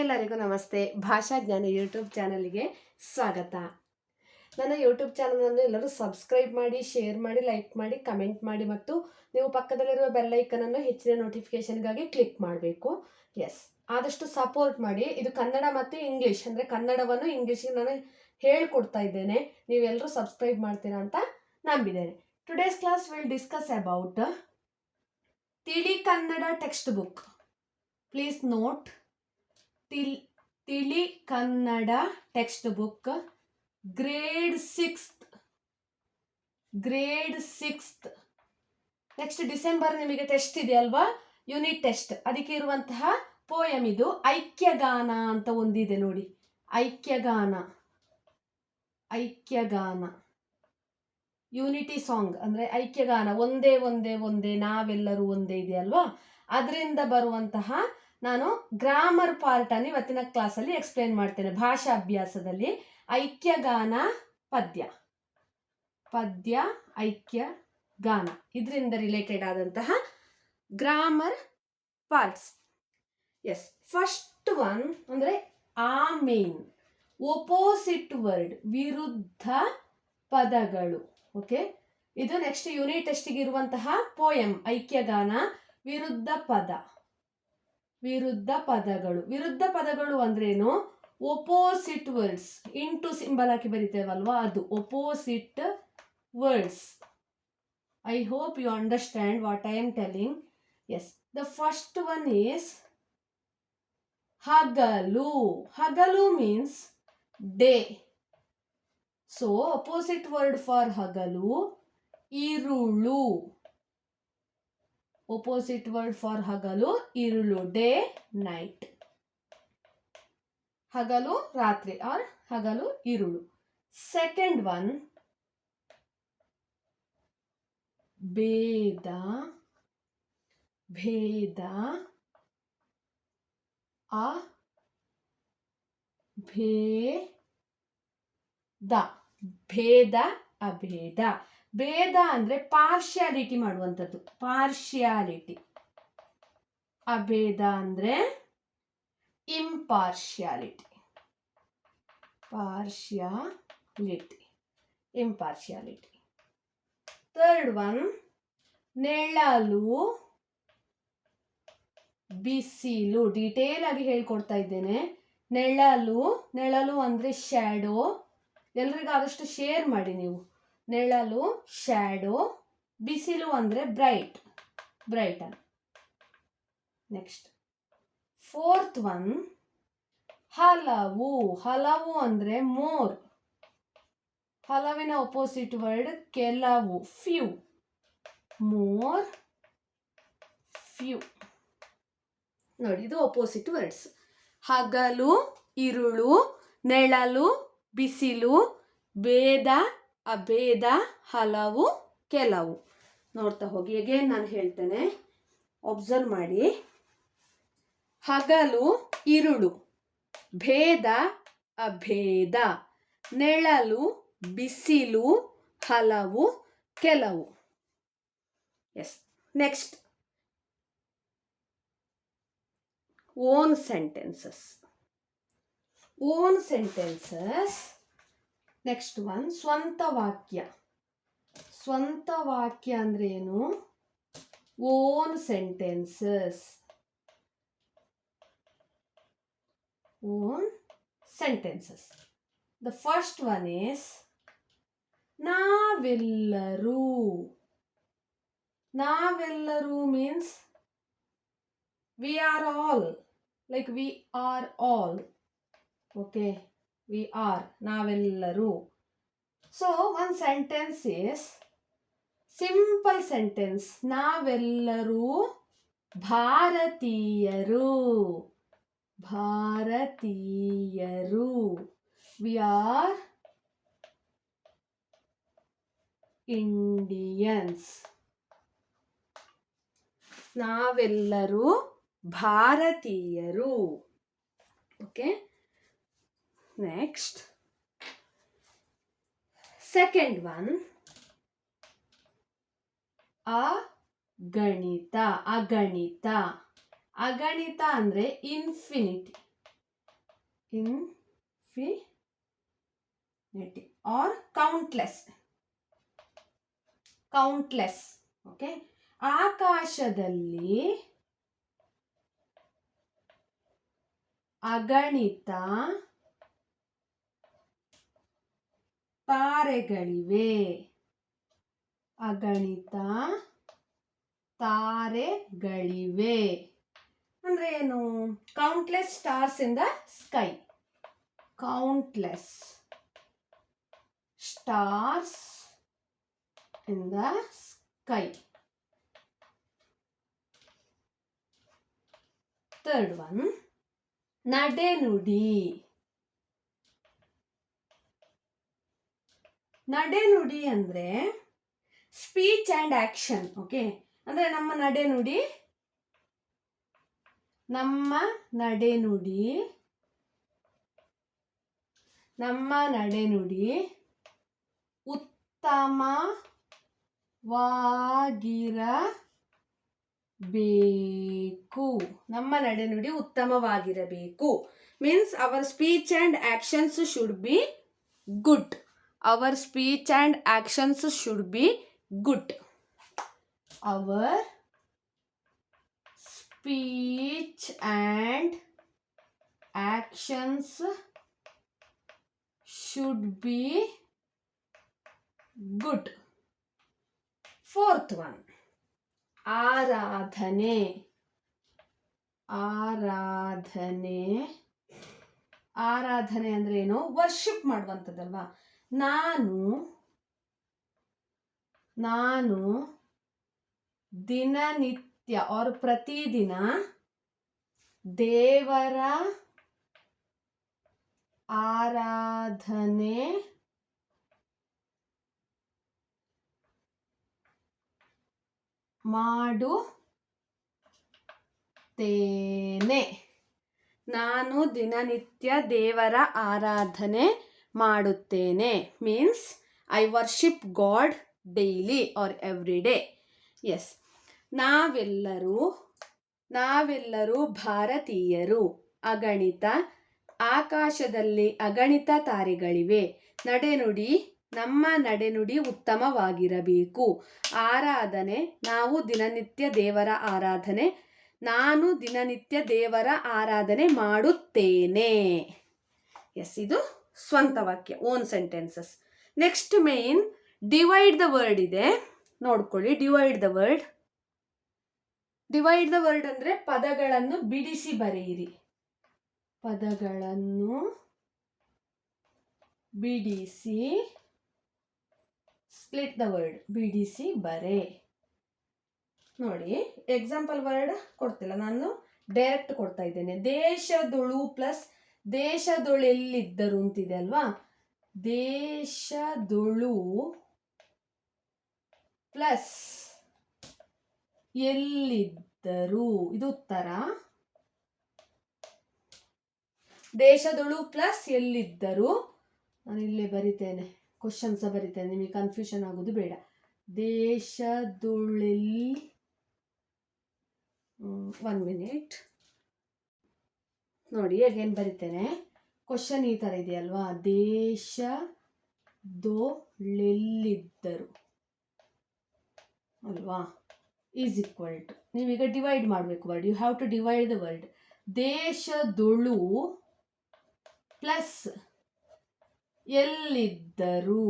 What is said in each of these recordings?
ಎಲ್ಲರಿಗೂ ನಮಸ್ತೆ. ಭಾಷಾಜ್ಞಾನ ಯೂಟ್ಯೂಬ್ ಚಾನಲ್ಗೆ ಸ್ವಾಗತ. ನನ್ನ ಯೂಟ್ಯೂಬ್ ಚಾನಲನ್ನು ಎಲ್ಲರೂ ಸಬ್ಸ್ಕ್ರೈಬ್ ಮಾಡಿ, ಶೇರ್ ಮಾಡಿ, ಲೈಕ್ ಮಾಡಿ, ಕಮೆಂಟ್ ಮಾಡಿ ಮತ್ತು ನೀವು ಪಕ್ಕದಲ್ಲಿರುವ ಬೆಲ್ ಐಕನನ್ನು ಹೆಚ್ಚಿನ ನೋಟಿಫಿಕೇಷನ್ಗಾಗಿ ಕ್ಲಿಕ್ ಮಾಡಬೇಕು. ಎಸ್, ಆದಷ್ಟು ಸಪೋರ್ಟ್ ಮಾಡಿ. ಇದು ಕನ್ನಡ ಮತ್ತು ಇಂಗ್ಲೀಷ್, ಅಂದರೆ ಕನ್ನಡವನ್ನು ಇಂಗ್ಲೀಷಿಗೆ ನಾನು ಹೇಳ್ಕೊಡ್ತಾ ಇದ್ದೇನೆ. ನೀವೆಲ್ಲರೂ ಸಬ್ಸ್ಕ್ರೈಬ್ ಮಾಡ್ತೀರಾ ಅಂತ ನಂಬಿದ್ದೇನೆ. Today's class will discuss about ತಿಳಿ Kannada text book please note ತಿಲ್, ತಿಳಿ Kannada text book grade sixth grade sixth. Next December ನಿಮಗೆ ಟೆಸ್ಟ್ ಇದೆ ಅಲ್ವಾ? Unit test. ಅದಕ್ಕೆ ಇರುವಂತಹ ಪೋಯಮ್ ಇದು. ಐಕ್ಯಗಾನ ಅಂತ ಒಂದಿದೆ ನೋಡಿ. ಐಕ್ಯಗಾನ. ಐಕ್ಯಗಾನ. ಯೂನಿಟಿ ಸಾಂಗ್ ಅಂದರೆ ಐಕ್ಯಗಾನ. ಒಂದೇ ಒಂದೇ ಒಂದೇ. ನಾವೆಲ್ಲರೂ ಒಂದೇ ಇದೆ ಅಲ್ವಾ? ಅದರಿಂದ ಬರುವಂತಹ ನಾನು ಗ್ರಾಮರ್ ಪಾರ್ಟನ್ನು ಇವತ್ತಿನ ಕ್ಲಾಸಲ್ಲಿ ಎಕ್ಸ್ಪ್ಲೇನ್ ಮಾಡ್ತೇನೆ. ಭಾಷಾ ಅಭ್ಯಾಸದಲ್ಲಿ ಐಕ್ಯಗಾನ, ಪದ್ಯ. ಪದ್ಯ ಐಕ್ಯ ಗಾನ ಇದರಿಂದ ರಿಲೇಟೆಡ್ ಆದಂತಹ grammar parts yes first one ಅಂದರೆ ಆ ಮೇನ್ ಒಪೋಸಿಟ್ ವರ್ಡ್ ವಿರುದ್ಧ ಪದಗಳು. ಓಕೆ ಇದು ನೆಕ್ಸ್ಟ್ ಯೂನಿಟ್ ಟೆಸ್ಟಿಗೆ ಇರುವಂತಹ ಪೋಯಮ್ ಐಕ್ಯಗಾನ, ವಿರುದ್ಧ ಪದ. ವಿರುದ್ಧ ಪದಗಳು. ವಿರುದ್ಧ ಪದಗಳು ಅಂದ್ರೇನು? ಒಪೋಸಿಟ್ ವರ್ಡ್ಸ್ ಇಂಟು ಸಿಂಬಲ್ ಹಾಕಿ ಬರಿತೇವಲ್ವಾ? ಅದು opposite words I hope you understand what I am telling yes the first one is ಹಗಲು. ಹಗಲು means day so opposite word for ಹಗಲು, ಇರುಳು. Opposite ವರ್ಡ್ ಫಾರ್ ಹಗಲು ಇರುಳು ಡೇ ನೈಟ್ ಹಗಲು, ರಾತ್ರಿ ಆರ್ ಹಗಲು ಇರುಳು ಸೆಕೆಂಡ್ ಒನ್ ಭೇದ ಭೇದ, ಆ, ಭೇದ ಭೇದ, ಅಭೇದ. ಭೇದ ಅಂದರೆ ಪಾರ್ಶಿಯಾಲಿಟಿ ಮಾಡುವಂಥದ್ದು. ಪಾರ್ಶಿಯಾಲಿಟಿ ಅಭೇದ ಅಂದರೆ impartiality partiality impartiality third one ನೆಳಲು ಬಿಸಿಲು. ಡೀಟೇಲ್ ಆಗಿ ಹೇಳ್ಕೊಡ್ತಾ ಇದ್ದೇನೆ. ನೆಳಲು ನೆಳಲು ಅಂದರೆ ಶ್ಯಾಡೋ ಎಲ್ರಿಗೂ ಆದಷ್ಟು ಶೇರ್ ಮಾಡಿ ನೀವು. ನೆಳಲು ಶ್ಯಾಡೋ ಬಿಸಿಲು ಅಂದರೆ bright brighten next fourth one ಹಲವು ಹಲವು ಅಂದರೆ ಮೋರ್ ಹಲವಿನ ಒಪೋಸಿಟ್ ವರ್ಡ್ ಕೆಲವು ಫ್ಯೂ ಮೋರ್ ಫ್ಯೂ ನೋಡಿ, ಇದು ಒಪೋಸಿಟ್ ವರ್ಡ್ಸ್ ಹಗಲು, ಇರುಳು, ನೆಳಲು, ಬಿಸಿಲು ಭೇದ ಅಭೇದ ಹಲವು, ಕೆಲವು. ನೋಡ್ತಾ ಹೋಗಿ ಅಗೇನ್ ನಾನು ಹೇಳ್ತೇನೆ. ಒಬ್ಸರ್ವ್ ಮಾಡಿ. ಹಗಲು, ಇರುಳು. ಭೇದ, ಅಭೇದ. ನೆಳಲು, ಬಿಸಿಲು, ಹಲವು, ಕೆಲವು. Yes next own sentences own sentences next one ಸ್ವಂತ ವಾಕ್ಯ ಸ್ವಂತ ವಾಕ್ಯ ಅಂದ್ರೆ ಏನು? Own sentences own sentences the first one is ನಾವೆಲ್ಲರೂ ನಾವೆಲ್ಲರೂ means we are all like we are all okay we are ನಾವೆಲ್ಲರೂ. So one sentence is simple sentence ನಾವೆಲ್ಲರೂ ಭಾರತೀಯರು. ಭಾರತೀಯರು. ವಿ ಆರ್ ಇಂಡಿಯನ್ಸ್ ನಾವೆಲ್ಲರೂ ಭಾರತೀಯರು. ಓಕೆ ನೆಕ್ಸ್ಟ್ ಸೆಕೆಂಡ್ ಒನ್ ಗಣಿತ ಅಗಣಿತ ಅಗಣಿತ ಅಂದರೆ infinity infinity or countless countless okay ಆಕಾಶದಲ್ಲಿ ಅಗಣಿತ ತಾರೆಗಳಿವೆ. ಅಗಣಿತ ತಾರೆಗಳಿವೆ. ಅಂದ್ರೆ ಏನು? Countless stars in the sky countless stars in the sky third one ನಡೆನುಡಿ ನಡೆನುಡಿ ಅಂದ್ರೆ ಸ್ಪೀಚ್ ಆ್ಯಂಡ್ ಆಕ್ಷನ್ ಓಕೆ ಅಂದ್ರೆ ನಮ್ಮ ನಡೆನುಡಿ ನಮ್ಮ ನಡೆನುಡಿ ನಮ್ಮ ನಡೆನುಡಿ ಉತ್ತಮವಾಗಿರಬೇಕು. ನಮ್ಮ ನಡೆನುಡಿ ಉತ್ತಮವಾಗಿರಬೇಕು. Means our speech and actions should be good our speech and actions should be good our speech and actions should be good fourth one ಆರಾಧನೆ ಆರಾಧನೆ ಆರಾಧನೆ ಅಂದ್ರೆ ಏನು? ವರ್ಷಿಪ್ ಮಾಡುವಂಥದ್ದಲ್ವಾ? ನಾನು ನಾನು ದಿನನಿತ್ಯ ಅವ್ರ ಪ್ರತಿದಿನ ದೇವರ ಆರಾಧನೆ ಮಾಡುತ್ತೇನೆ. ನಾನು ದಿನನಿತ್ಯ ದೇವರ ಆರಾಧನೆ ಮಾಡುತ್ತೇನೆ. Means I worship God daily or every day yes ನಾವೆಲ್ಲರೂ ನಾವೆಲ್ಲರೂ ಭಾರತೀಯರು. ಅಗಣಿತ, ಆಕಾಶದಲ್ಲಿ ಅಗಣಿತ ತಾರೆಗಳಿವೆ. ನಡೆನುಡಿ, ನಮ್ಮ ನಡೆನುಡಿ ಉತ್ತಮವಾಗಿರಬೇಕು. ಆರಾಧನೆ, ನಾವು ದಿನನಿತ್ಯ ದೇವರ ಆರಾಧನೆ. ನಾನು ದಿನನಿತ್ಯ ದೇವರ ಆರಾಧನೆ ಮಾಡುತ್ತೇನೆ. ಎಸ್ ಇದು ಸ್ವಂತ ವಾಕ್ಯ own sentences next main divide the word ಇದೆ. ನೋಡ್ಕೊಳ್ಳಿ divide the word divide the word ಅಂದರೆ ಪದಗಳನ್ನು ಬಿಡಿಸಿ ಬರೆಯಿರಿ. ಪದಗಳನ್ನು ಬಿಡಿಸಿ ಸ್ಪ್ಲಿಟ್ ದ ವರ್ಡ್ ಬಿಡಿಸಿ ಬರೆ. ನೋಡಿ ಎಕ್ಸಾಂಪಲ್ ವರ್ಡ್ ಕೊಡ್ತಿಲ್ಲ, ನಾನು ಡೈರೆಕ್ಟ್ ಕೊಡ್ತಾ ಇದ್ದೇನೆ. ದೇಶದೊಳು ಪ್ಲಸ್ ದೇಶದೊಳೆಲ್ಲಿದ್ದರು ಅಂತಿದೆ ಅಲ್ವಾ? ದೇಶದೊಳು ಪ್ಲಸ್ ಎಲ್ಲಿದ್ದರು? ಇದು ಉತ್ತರ. ದೇಶದೊಳು ಪ್ಲಸ್ ಎಲ್ಲಿದ್ದರು? ನಾನು ಇಲ್ಲೇ ಬರಿತೇನೆ. ಕ್ವಶನ್ಸ ಬರಿತೇನೆ. ನಿಮಗೆ ಕನ್ಫ್ಯೂಷನ್ ಆಗೋದು ಬೇಡ. ದೇಶದೊಳೆಲ್ಲಿ ಒನ್ ಮಿನಿಟ್ ನೋಡಿ ಅಗೇನ್ ಬರಿತೇನೆ? ಕ್ವಶನ್ ಈ ಥರ ಇದೆಯಲ್ವಾ? ದೇಶ ದೋಳೆಲ್ಲಿದ್ದರು ಅಲ್ವಾ? ಈಸ್ ಈಕ್ವಲ್ ಟು ನೀವೀಗ ಡಿವೈಡ್ ಮಾಡಬೇಕು word you have to divide the word ದೇಶದೊಳು plus ಎಲ್ಲಿದ್ದರು?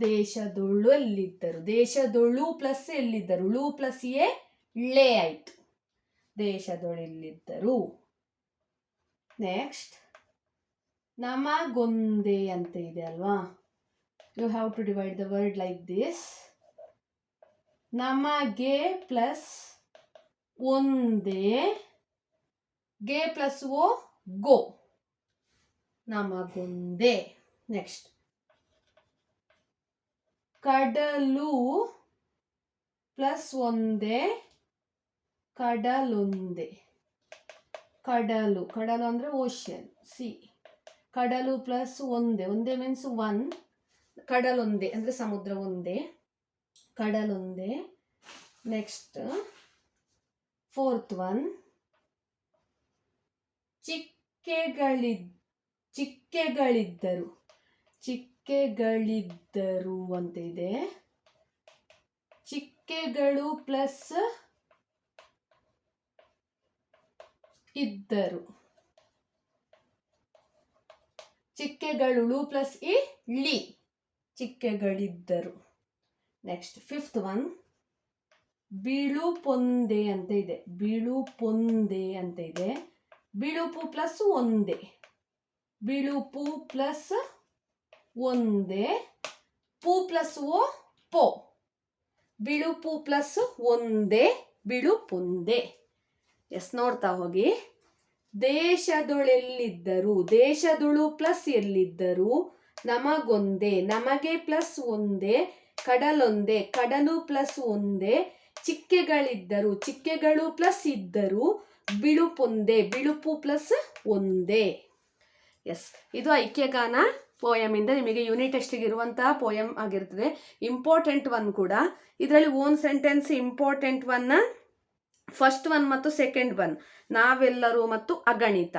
ದೇಶದೊಳು ಎಲ್ಲಿದ್ದರು? ದೇಶದೊಳು ಪ್ಲಸ್ ಎಲ್ಲಿದ್ದರು? ಳು ಪ್ಲಸ್ ಎ ಳೆ ಆಯ್ತು. ದೇಶದೊಳೆಲ್ಲಿದ್ದರು ನೆಕ್ಸ್ಟ್ ನಮಗೊಂದೇ ಅಂತ ಇದೆ ಅಲ್ವಾ? You have to divide the word like this ನಮಗೆ ಪ್ಲಸ್ ಒಂದೇ, ಗೆ ಪ್ಲಸ್ ಓ, ಗೋ. ನಮಗೊಂದೇ. ನೆಕ್ಸ್ಟ್ ಕಡಲು ಪ್ಲಸ್ ಒಂದೇ ಕಡಲೊಂದೇ. ಕಡಲು ಕಡಲು ಅಂದರೆ ಓಷನ್ ಸಿ ಕಡಲು ಪ್ಲಸ್ ಒಂದೇ ಒಂದೇ ಮೀನ್ಸ್ ಒನ್ ಕಡಲೊಂದೇ ಅಂದರೆ ಸಮುದ್ರ ಒಂದೇ. ಕಡಲೊಂದೇ ನೆಕ್ಸ್ಟ್ ಫೋರ್ತ್ ಒನ್ ಚಿಕ್ಕೆಗಳಿ ಚಿಕ್ಕೆಗಳಿದ್, ಚಿಕ್ಕೆಗಳಿದ್ದರು. ಚಿಕ್ಕೆಗಳಿದ್ದರು ಅಂತ ಇದೆ. ಚಿಕ್ಕೆಗಳು ಪ್ಲಸ್ ಇದ್ದರು. ಚಿಕ್ಕೆಗಳುಳು ಪ್ಲಸ್ ಇ ಳಿ ಚಿಕ್ಕೆಗಳಿದ್ದರು. Next fifth one. ಬೀಳು ಪೊಂದೆ ಅಂತ ಇದೆ. ಬೀಳು ಪೊಂದೆ ಅಂತ ಇದೆ. ಬಿಳುಪು ಪ್ಲಸ್ ಒಂದೇ. ಬಿಳುಪು ಪ್ಲಸ್ ಒಂದೇ. ಪೂ ಪ್ಲಸ್ ಓ ಪೋ. ಬಿಳುಪು ಪ್ಲಸ್ ಒಂದೇ. ಬಿಳುಪುಂದೆ ಎಸ್, ನೋಡ್ತಾ ಹೋಗಿ. ದೇಶದೊಳೆಲ್ಲಿದ್ದರು, ದೇಶದೊಳು ಪ್ಲಸ್ ಎಲ್ಲಿದ್ದರು ನಮಗೊಂದೇ, ನಮಗೆ ಪ್ಲಸ್ ಒಂದೇ, ಕಡಲೊಂದೇ, ಕಡಲು ಪ್ಲಸ್ ಒಂದೇ, ಚಿಕ್ಕೆಗಳಿದ್ದರು, ಚಿಕ್ಕೆಗಳು ಪ್ಲಸ್ ಇದ್ದರು ಬಿಳುಪೊಂದೇ, ಬಿಳುಪು ಪ್ಲಸ್ ಒಂದೇ. ಎಸ್, ಇದು ಐಕ್ಯಗಾನ ಪೋಯಮಿಂದ ನಿಮಗೆ ಯೂನಿಟ್ ಟೆಸ್ಟಿಗೆ ಇರುವಂತಹ ಪೋಯಮ್ ಆಗಿರ್ತದೆ. ಇಂಪಾರ್ಟೆಂಟ್ ಒನ್ ಕೂಡ. ಇದರಲ್ಲಿ own sentence important one first one ಮತ್ತು ಸೆಕೆಂಡ್ ಒನ್ ನಾವೆಲ್ಲರೂ ಮತ್ತು ಅಗಣಿತ.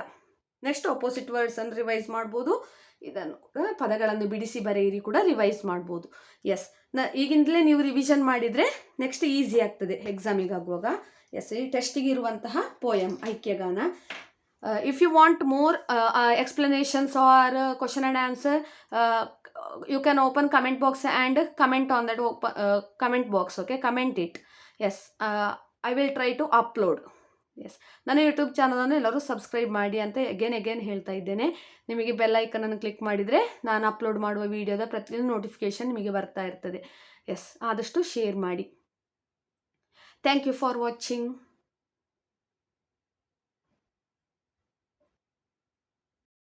ನೆಕ್ಸ್ಟ್ ಅಪೋಸಿಟ್ ವರ್ಡ್ಸ್ ಅನ್ನು ರಿವೈಸ್ ಮಾಡ್ಬೋದು. ಇದನ್ನು ಪದಗಳನ್ನು ಬಿಡಿಸಿ ಬರೆಯಿರಿ ಕೂಡ ರಿವೈಸ್ ಮಾಡ್ಬೋದು. ಎಸ್ನ, ಈಗಿಂದಲೇ ನೀವು ರಿವಿಷನ್ ಮಾಡಿದರೆ ನೆಕ್ಸ್ಟ್ ಈಸಿ ಆಗ್ತದೆ ಎಕ್ಸಾಮಿಗೆ ಆಗುವಾಗ ಎಸ್ ಈ ಟೆಸ್ಟಿಗೆ ಇರುವಂತಹ poem Aikyagana. If you want more explanations or question and answer you can open comment box and comment on that comment box okay comment it yes I will try to upload yes ನನ್ನ YouTube ಚಾನಲನ್ನು ಎಲ್ಲರೂ subscribe ಮಾಡಿ ಅಂತ again again ಹೇಳ್ತಾ ಇದ್ದೇನೆ. ನಿಮಗೆ bell ಐಕನನ್ನು click ಮಾಡಿದರೆ ನಾನು ಅಪ್ಲೋಡ್ ಮಾಡುವ ವೀಡಿಯೋದ ಪ್ರತಿಯೊಂದು ನೋಟಿಫಿಕೇಷನ್ ನಿಮಗೆ ಬರ್ತಾ ಇರ್ತದೆ. ಎಸ್ ಆದಷ್ಟು ಶೇರ್ ಮಾಡಿ. Thank you for watching